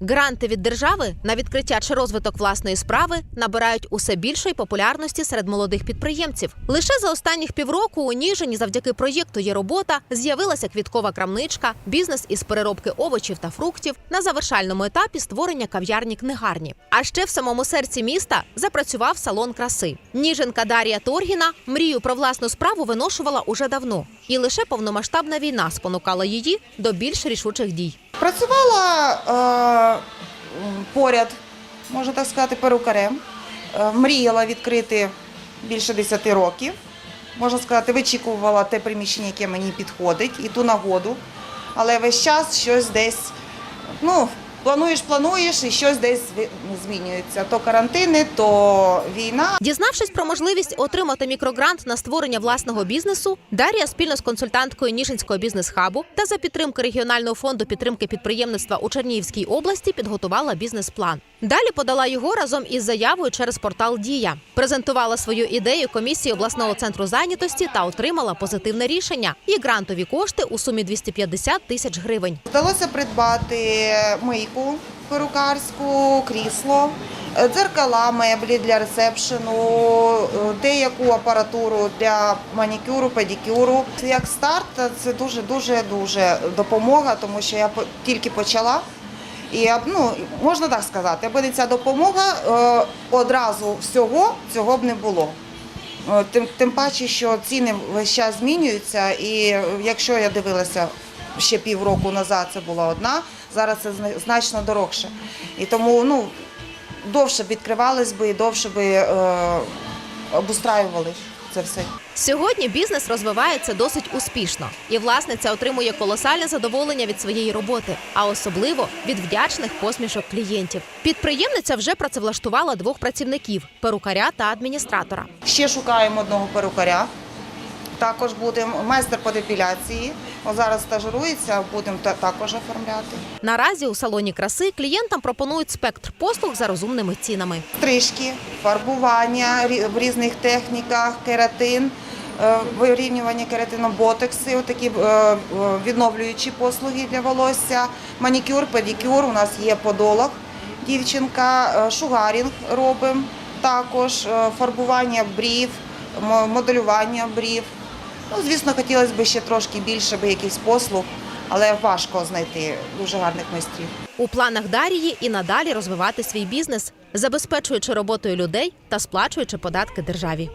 Гранти від держави на відкриття чи розвиток власної справи набирають усе більшої популярності серед молодих підприємців. Лише за останніх півроку у Ніжині завдяки проєкту є робота з'явилася квіткова крамничка, бізнес із переробки овочів та фруктів на завершальному етапі створення кав'ярні книгарні. А ще в самому серці міста запрацював салон краси. Ніженка Дар'я Торгіна мрію про власну справу виношувала уже давно, і лише повномасштабна війна спонукала її до більш рішучих дій. Працювала е, поряд, можна так сказати, перукарем. Е, мріяла відкрити більше 10 років. Можна сказати, вичікувала те приміщення, яке мені підходить, і ту нагоду. Але весь час щось десь, ну, плануєш, плануєш, і щось десь змінюється. То карантини, то війна. Дізнавшись про можливість отримати мікрогрант на створення власного бізнесу, Дар'я спільно з консультанткою Ніжинського бізнес-хабу та за підтримки регіонального фонду підтримки підприємництва у Чернігівській області підготувала бізнес-план. Далі подала його разом із заявою через портал Дія, презентувала свою ідею комісії обласного центру зайнятості та отримала позитивне рішення і грантові кошти у сумі 250 тисяч гривень. Вдалося придбати мийку перукарську, крісло, е, дзеркала, меблі для ресепшену, е, деяку апаратуру для манікюру, педикюру. Як старт, це дуже дуже дуже допомога, тому що я тільки почала. І ну, можна так сказати, не ця допомога, е, одразу всього цього б не було. Е, Тим, тим паче, що ціни весь час змінюються, і якщо я дивилася ще півроку назад, це була одна, зараз це зна- значно дорогше. І тому ну, довше відкривались би і довше би е, обустраювали це все. Сьогодні бізнес розвивається досить успішно, і власниця отримує колосальне задоволення від своєї роботи, а особливо від вдячних посмішок клієнтів. Підприємниця вже працевлаштувала двох працівників перукаря та адміністратора. Ще шукаємо одного перукаря. Також будемо майстер по депіляції. О, зараз стажирується, будемо та- також оформляти. Наразі у салоні краси клієнтам пропонують спектр послуг за розумними цінами. Стрижки, фарбування в різних техніках, кератин, е, вирівнювання кератином, ботекси, такі відновлюючі послуги для волосся, манікюр, педикюр. У нас є подолог, дівчинка, е, шугарінг робимо, також е, фарбування брів, мо- моделювання брів. Ну, звісно, хотілося б ще трошки більше би якихось послуг, але важко знайти дуже гарних майстрів. У планах Дарії і надалі розвивати свій бізнес, забезпечуючи роботою людей та сплачуючи податки державі.